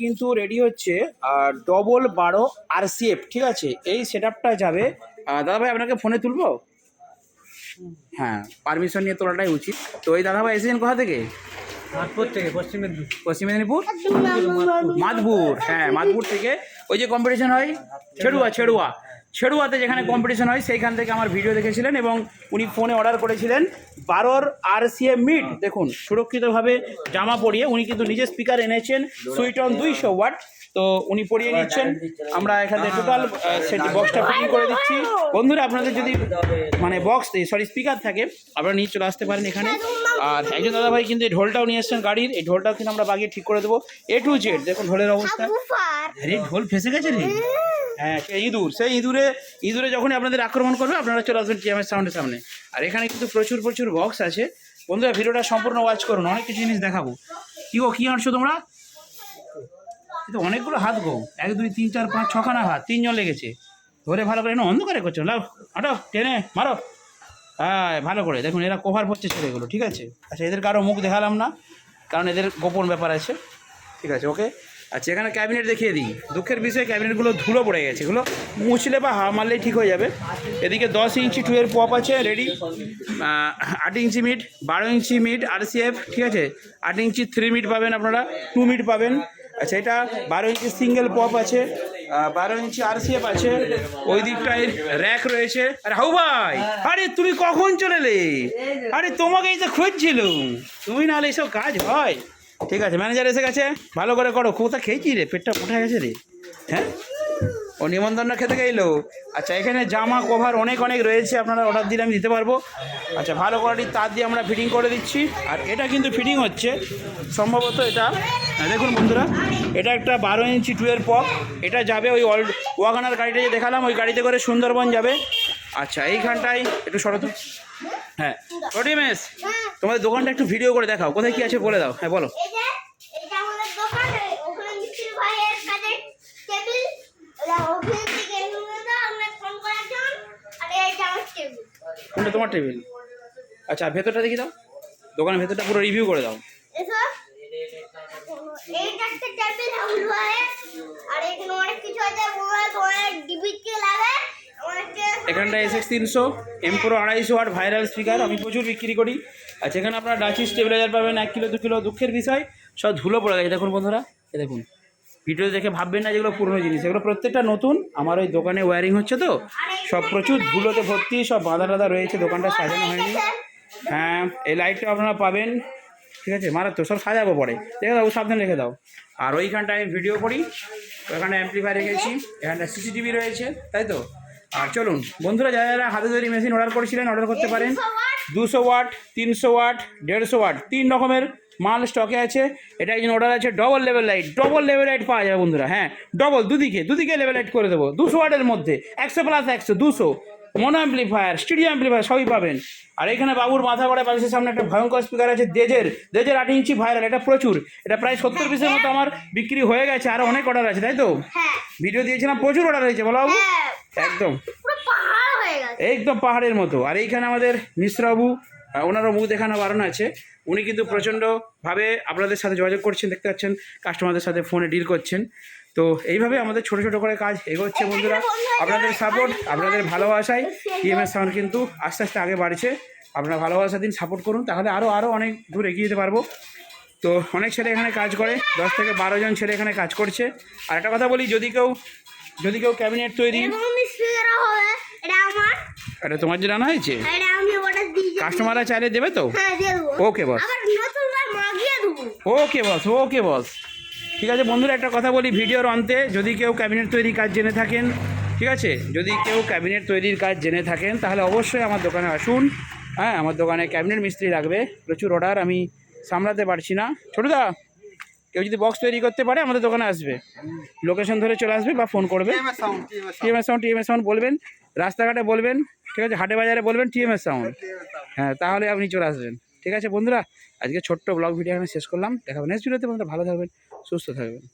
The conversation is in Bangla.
কিন্তু রেডি হচ্ছে ডবল বারো আর ঠিক আছে? এই সেট যাবে। দাদাভাই দাদা ভাই আপনাকে ফোনে তুলবো? হ্যাঁ পারমিশন নিয়ে তোলাটাই উচিত। তো এই দাদা ভাই এসেছেন কোথা থেকে? পশ্চিম মেদিনীপুর। পশ্চিম মেদিনীপুর? মাধপুর হ্যাঁ মাধপুর থেকে। ওই যে কম্পিটিশন হয়? ছেড়ুয়া ছেড়ুয়া। ছেড়ুয়াতে যেখানে কম্পিটিশন হয় সেইখান থেকে আমার ভিডিও দেখেছিলেন এবং উনি ফোনে অর্ডার করেছিলেন বারোর আর সি এ মিট দেখুন সুরক্ষিতভাবে জামা পরিয়ে উনি কিন্তু নিজে স্পিকার এনেছেন সুইট অন দুইশো ওয়াট তো উনি পরিয়ে নিচ্ছেন। আমরা এখানে টোটাল সেট বক্সটা ফিটিং করে দিচ্ছি। বন্ধুরা আপনাদের যদি মানে বক্স সরি স্পিকার থাকে আপনারা নিয়ে চলে আসতে পারেন এখানে। আর একজন দাদা ভাই কিন্তু এই ঢোলটাও নিয়ে এসছেন গাড়ির। এই ঢোলটাও কিন্তু আমরা বাগিয়ে ঠিক করে দেবো। এ টু জেড দেখুন ঢোলের অবস্থা। আরে ঢোল ফেসে গেছে রে। হ্যাঁ ইঁদুর সেই ইঁদুরে ইঁদুরে যখনই আপনাদের আক্রমণ করবে, আপনারা চলে আসবেন টিএমএস সাউন্ডের সামনে। আর এখানে কিন্তু প্রচুর প্রচুর বক্স আছে। বন্ধুরা, ভিডিওটা সম্পূর্ণ ওয়াচ করুন, অনেক কিছু জিনিস দেখাবো। কি গো, কী আনছো তোমরা? এ তো অনেকগুলো হাত গো। এক, দুই, তিন, চার, পাঁচ, ছখানা হাত, তিনজন লেগেছে। ধরে ভালো করে না অন্ধকারে করছ? লাও হাঁটো, টেনে, মারো। হ্যাঁ ভালো করে। দেখুন, এরা কভার করছে ছেলেগুলো, ঠিক আছে? আচ্ছা এদের কারও মুখ দেখালাম না, কারণ এদের গোপন ব্যাপার আছে। ঠিক আছে ওকে আচ্ছা এখানে ক্যাবিনেট দেখিয়ে দিই। দুঃখের বিষয়ে ক্যাবিনেটগুলো ধুলো পড়ে গেছে। এগুলো মুছলে বা হাওয়া মারলেই ঠিক হয়ে যাবে। এদিকে দশ ইঞ্চি টুয়ের পপ আছে রেডি আট ইঞ্চি মিট বারো ইঞ্চি মিট আরসিএফ ঠিক আছে? আট ইঞ্চি থ্রি মিট পাবেন আপনারা টু মিট পাবেন। আচ্ছা এটা বারো ইঞ্চি সিঙ্গেল পপ আছে বারো ইঞ্চি আরসিএফ আছে। ওই দিকটায় র্যাক রয়েছে। আরে হাউ ভাই! আরে, তুমি কখন চলে আরে, তোমাকেই তো খুঁজছিলুম। তুমি নাহলে এইসব কাজ হয়। ঠিক আছে ম্যানেজার এসে গেছে। ভালো করে করো। কোথা খেয়েছি রে? পেটটা উঠে গেছে রে? হ্যাঁ? ও নিমন্ত্রণ খেতে গেলো। আচ্ছা এখানে জামা কভার অনেক অনেক রয়েছে। আপনারা অর্ডার দিলে আমি দিতে পারব। আচ্ছা ভালো কোয়ালিটির তার দিয়ে আমরা ফিটিং করে দিচ্ছি। আর এটা কিন্তু ফিটিং হচ্ছে। সম্ভবত এটা হ্যাঁ, দেখুন বন্ধুরা এটা একটা বারো ইঞ্চি টুয়ের পপ। এটা যাবে ওই অল ওয়াগানার গাড়িটা যে দেখালাম ওই গাড়িতে করে সুন্দরবন যাবে। আচ্ছা এইখানটায় একটু সরত হ্যাঁ। রটিমেস তোমাদের দোকানটা একটু ভিডিও করে দেখাও। কোথায় কি আছে বলে দাও। হ্যাঁ বলো। কোনটা তোমার টেবিল আচ্ছা ভেতরটা দেখি দাও। দোকানের ভেতরটা পুরো রিভিউ করে দাও। আর এখানে অনেক কিছু আছে মোবাইল এখানটা এস এক্স তিনশো এমপ্রো আড়াইশো আর ভাইরাল স্পিকার আমি প্রচুর বিক্রি করি। আচ্ছা এখানে আপনারা ডাচি স্টেবিলাইজার পাবেন, এক কিলো, দু কিলো, দুঃখের বিষয়, সব ধুলো পড়ে গেছে। দেখুন বন্ধুরা, এ দেখুন। ভিডিও দেখে ভাববেন না যেগুলো পুরনো জিনিস। এগুলো প্রত্যেকটা নতুন। আমার ওই দোকানে ওয়্যারিং হচ্ছে তো। সব প্রচুর ধুলোতে ভর্তি, সব বাঁধা টাধা রয়েছে, দোকানটা সাজানো হয়নি। হ্যাঁ এই লাইটটা আপনারা পাবেন। ঠিক আছে, মারাত্মক, সব সাজাবো পরে। রেখে দাও, সাবধানে রেখে দাও। আর ওইখানটায় আমি ভিডিও করি। ওখানে অ্যাম্পলিফায়ার রেখেছি। এখানটা সিসিটিভি রয়েছে, তাই তো? আর চলুন বন্ধুরা যারা যারা হাতে তৈরি মেশিন অর্ডার করেছিলেন অর্ডার করতে পারেন। দুশো ওয়াট তিনশো ওয়াট দেড়শো ওয়াট তিন রকমের মাল স্টকে আছে। এটা একজন অর্ডার আছে double level light double level light পাওয়া যাবে বন্ধুরা হ্যাঁ ডবল দুদিকে দুদিকে লেভেল লাইট করে দেবো। দুশো ওয়াটের মধ্যে একশো প্লাস একশো দুশো। মনো অ্যাম্পলিফায়ার স্টুডিও অ্যাম্পলিফায়ার সবই পাবেন। আর এখানে বাবুর মাথা গড়ায় বালিশের সামনে একটা ভয়ঙ্কর স্পিকার আছে দেজের। দেজের আট ইঞ্চি ভাইরাল এটা প্রচুর। এটা প্রায় সত্তর পিসের মতো আমার বিক্রি হয়ে গেছে আরও অনেক অর্ডার আছে তাই তো? হ্যাঁ। ভিডিও দিয়েছিলাম প্রচুর অর্ডার হয়েছে বলো বাবু? হ্যাঁ একদম। হয়ে একদম পাহাড়ের মতো। আর এইখানে আমাদের মিশ্রবাবু ওনারও মুখ দেখানো বারণ আছে। উনি কিন্তু প্রচণ্ডভাবে আপনাদের সাথে যোগাযোগ করছেন দেখতে পাচ্ছেন কাস্টমারদের সাথে ফোনে ডিল করছেন। তো এইভাবে আমাদের ছোট ছোট করে কাজ এগোচ্ছে বন্ধুরা। আপনাদের সাপোর্ট আপনাদের ভালোবাসায় টিএমএস সাউন্ড কিন্তু আস্তে আস্তে আগে বাড়ছে। আপনারা ভালোবাসা দিন সাপোর্ট করুন তাহলে আরও আরও অনেক দূর এগিয়ে যেতে পারব। তো অনেক ছেলে এখানে কাজ করে দশ থেকে বারো জন ছেলে এখানে কাজ করছে। আর একটা কথা বলি যদি কেউ যদি কেউ ক্যাবিনেট তৈরি এটা তোমার যে রান্না হয়েছে? যাব। কাস্টমাররা চাইলে দেবে তো? হ্যাঁ ওকে বস ওকে বস ওকে বস ঠিক আছে বন্ধুরা একটা কথা বলি ভিডিওর অন্তে। যদি কেউ ক্যাবিনেট তৈরির কাজ জেনে থাকেন ঠিক আছে? যদি কেউ ক্যাবিনেট তৈরির কাজ জেনে থাকেন তাহলে অবশ্যই আমার দোকানে আসুন। হ্যাঁ আমার দোকানে ক্যাবিনেট মিস্ত্রি লাগবে প্রচুর অর্ডার আমি সামলাতে পারছি না। ছোটদা কেউ যদি বক্স তৈরি করতে পারে আমাদের দোকানে আসবে। লোকেশন ধরে চলে আসবে বা ফোন করবে। টিএমএস সাউন্ড টিএমএস সাউন্ড বলবেন রাস্তাঘাটে বলবেন ঠিক আছে? হাটে বাজারে বলবেন টিএমএস সাউন্ড হ্যাঁ তাহলে আপনি চলে আসবেন। ঠিক আছে বন্ধুরা? আজকে ছোট্ট ব্লগ ভিডিও এখানে শেষ করলাম। দেখাবেন নেক্সট ভিডিওতে বন্ধুরা, ভালো থাকবেন, সুস্থ থাকবেন।